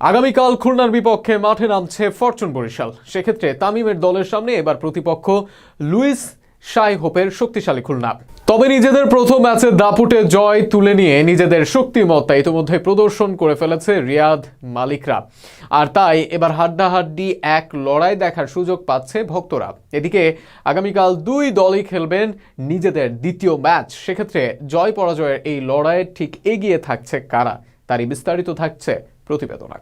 আগামীকাল খুলনার বিপক্ষে মাঠে নামছে ফরচুন বরিশাল। সেক্ষেত্রে তামিমের দলের সামনে এবার প্রতিপক্ষ লুইস শাই হোপের শক্তিশালী খুলনা। তবে নিজেদের প্রথম ম্যাচে দাপুটে জয় তুলে নিয়ে নিজেদের শক্তিমত্তা ইতিমধ্যে প্রদর্শন করে ফেলেছে রিয়াদ মালিকরা। আর তাই এবার হাড্ডাহাড্ডি এক লড়াই দেখার সুযোগ পাচ্ছে ভক্তরা। এদিকে আগামীকাল দুই দলই খেলবেন নিজেদের দ্বিতীয় ম্যাচ। সেক্ষেত্রে জয় পরাজয়ের এই লড়াইয়ে ঠিক এগিয়ে থাকছে কারা? তারই বিস্তারিত থাকছে প্রতিবেদনা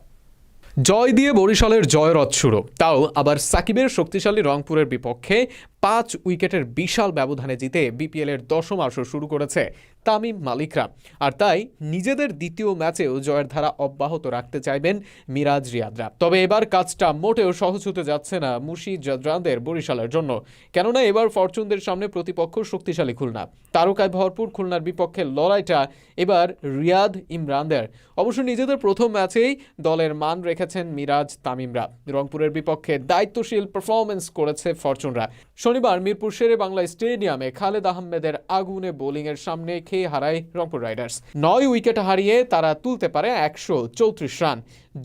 জয় দিয়ে বরিশালের জয়রথ শুরু। তাও আবার সাকিবের শক্তিশালী রংপুরের বিপক্ষে পাঁচ উইকেটের বিশাল ব্যবধানে জিতে বিপিএলের দশম আসর শুরু করেছে তামিম মালিকরা। আর তাই নিজেদের দ্বিতীয় ম্যাচেও জয়ের ধারা অব্যাহত রাখতে চাইবেন মিরাজ রিয়াদরা। তবে এবার কাজটা মোটেও সহজ হতে যাচ্ছে না মুশি জাদরানদের বরিশালের জন্য। কেননা এবার ফরচুনদের সামনে প্রতিপক্ষ শক্তিশালী খুলনা। তারকায় ভরপুর খুলনার বিপক্ষে লড়াইটা এবার রিয়াদ ইমরানদের। অবশ্য নিজেদের প্রথম ম্যাচেই দলের মান রেখেছেন মিরাজ তামিমরা। রংপুরের বিপক্ষে দায়িত্বশীল পারফরমেন্স করেছে ফরচুনরা। শনিবার মিরপুর শেরে বাংলা স্টেডিয়ামে খালেদ আহমেদের আগুনে বোলিংয়ের সামনে খেয়ে হারায় রংপুর রাইডার্স। নয় উইকেট হারিয়ে তারা তুলতে পারে একশো চৌত্রিশ রান।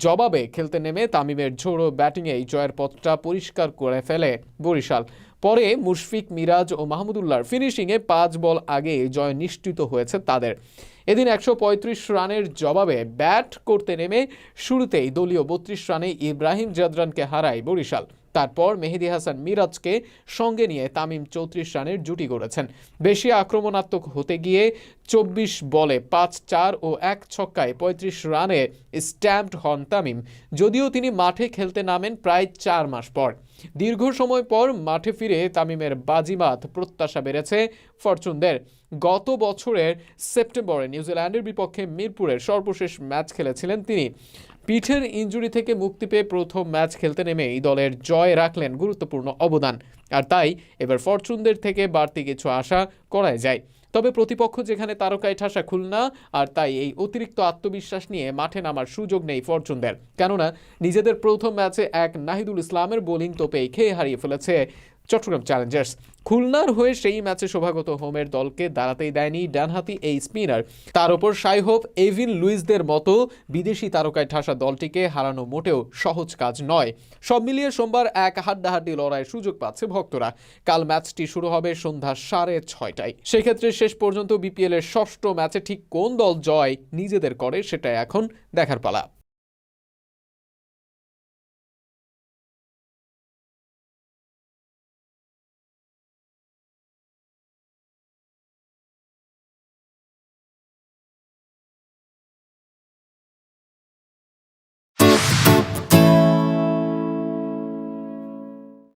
জবাবে খেলতে নেমে তামিমের ঝোড়ো ব্যাটিংয়েই জয়ের পথটা পরিষ্কার করে ফেলে বরিশাল। পরে মুশফিক, মিরাজ ও মাহমুদুল্লাহর ফিনিশিংয়ে পাঁচ বল আগে জয় নিশ্চিত হয়েছে তাদের। এদিন একশো পঁয়ত্রিশ রানের জবাবে ব্যাট করতে নেমে শুরুতেই দলীয় বত্রিশ রানে ইব্রাহিম জাদরানকে হারায় বরিশাল। তারপর মেহেদি হাসান মিরাজকে সঙ্গে নিয়ে তামিম চৌত্রিশ রানের জুটি গড়েছেন। বেশি আক্রমণাত্মক হতে গিয়ে চব্বিশ বলে পাঁচ চার ও এক ছক্কায় পঁয়ত্রিশ রানে স্ট্যাম্পড হন তামিম, যদিও তিনি মাঠে খেলতে নামেন প্রায় চার মাস পর। দীর্ঘ সময় পর মাঠে ফিরে তামিমের বাজিমাত প্রত্যাশা বেড়েছে ফরচুনদের। গত বছরের সেপ্টেম্বরে নিউজিল্যান্ডের বিপক্ষে মিরপুরের সর্বশেষ ম্যাচ খেলেছিলেন তিনি। পিঠের ইনজুরি থেকে মুক্তি পেয়ে প্রথম ম্যাচ খেলতে নেমে এই দলের জয় রাখলেন গুরুত্বপূর্ণ অবদান। আর তাই এবার ফরচুনদের থেকে বাড়তি কিছু আশা করাই যায়। তবে প্রতিপক্ষ যেখানে তারকায় ঠাসা খুলনা আর তাই এই অতিরিক্ত আত্মবিশ্বাস নিয়ে মাঠে নামার সুযোগ নেই ফরচুনদের। কেননা, নিজেদের প্রথম ম্যাচে এক নাহিদুল ইসলামের বোলিং তোপেই খেয়ে হারিয়ে ফেলেছে চট্টগ্রাম চ্যালেঞ্জার্স। খুলনার হয়ে সেই ম্যাচে শোভাগত হোমের দলকে দাঁড়াতেই দেয়নি ডানহাতি এই স্পিনার। তার ওপর সাইহোপ এভিন লুইসদের মতো বিদেশি তারকায় ঠাসা দলটিকে হারানো মোটেও সহজ কাজ নয়। সব মিলিয়ে সোমবার এক হাড্ডাহাড্ডি লড়াইয়ের সুযোগ পাচ্ছে ভক্তরা। কাল ম্যাচটি শুরু হবে সন্ধ্যা সাড়ে ছয়টায়। সেক্ষেত্রে শেষ পর্যন্ত বিপিএল এর ষষ্ঠ ম্যাচে ঠিক কোন দল জয় নিজেদের করে সেটা এখন দেখার পালা।